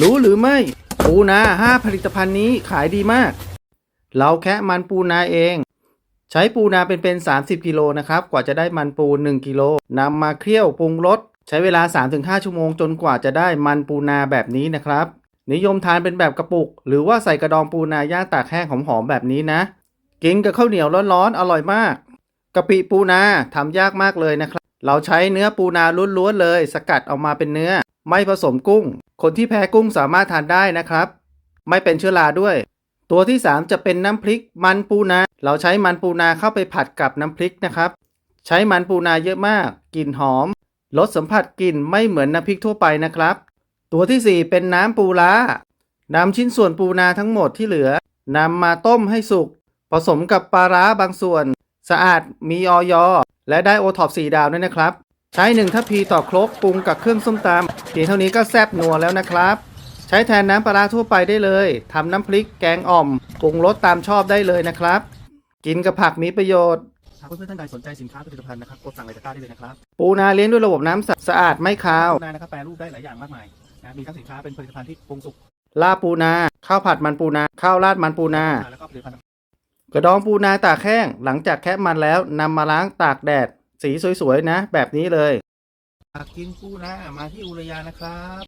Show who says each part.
Speaker 1: รู้หรือไม่ ปูนาห้าผลิตภัณฑ์นี้ขายดีมาก เราแค่มันปูนาเอง ใช้ปูนาเป็นเป็นๆ30 กิโลนะครับ กว่าจะได้มันปู 1 กิโลนำมาเคี่ยวปรุงรสใช้เวลา 3-5 ชั่วโมงจนกว่าจะได้มันปูนาแบบนี้นะครับ นิยมทานเป็นแบบกระปุก หรือว่าใส่กระดองปูนาย่างตากแห้งหอมๆแบบนี้นะ กินกับข้าวเหนียวร้อนๆอร่อยมากกะปิปูนาทำยากมากเลยนะครับ เราใช้เนื้อปูนาล้วนๆเลย สกัดออกมาเป็นเนื้อ ไม่ผสมกุ้ง คนที่แพ้กุ้งสามารถทานได้นะครับ ไม่เป็นเชื้อราด้วย ตัวที่ 3 จะเป็นน้ำพริกมันปูนา เราใช้มันปูนาเข้าไปผัดกับน้ำพริกนะครับ ใช้มันปูนาเยอะมาก กลิ่นหอม รสสัมผัสกลิ่นไม่เหมือนน้ำพริกทั่วไปนะครับ ตัวทีสี่4 เป็นน้ำปูร้านำชิ้นส่วนปูนาทั้งหมดที่เหลือนำมาต้มให้สุก ผสมกับปลาร้าบางส่วน สะอาดมีออยและได้โอท็อปสีดาวด้วยนะครับ ใช้หนึ่งทัพพีต่อครกปรุงกับเครื่องส้มตำเพียงเท่านี้ก็แซ่บนัวแล้วนะครับ ใช้แทนน้ำปลาร้าทั่วไปได้เลยทำน้ำพริกแกงอ่อมปรุงรสตามชอบได้เลยนะครับ กินกับผักมีประโยชน์
Speaker 2: หากเพื่อนๆท่านใดสนใจสินค้าผลิตภัณฑ์นะครับกดสั่งในตะกร้าได้เลยนะครับ
Speaker 1: ปูนาเลี้ยงด้วยระบบน้ำสะอาดไม่คาว
Speaker 2: ปูนานะครับแปรรูปได้หลายอย่างมากมายนะมีทั้งสินค้าเป็นผลิตภัณฑ์ที่ปรุงสุก
Speaker 1: ลาบปูนาข้าวผัดมันปูนาข้าวราดมันปูนา
Speaker 2: แล้วก็ผลิตภัณฑ์
Speaker 1: กระดองปูนาตากแห้งหลังจากแคะมันแล้วนำมาล้างตากแดด สีสวยๆนะ แบบนี้เลย
Speaker 2: หากกินปูนะ มาที่อุรยานะครับ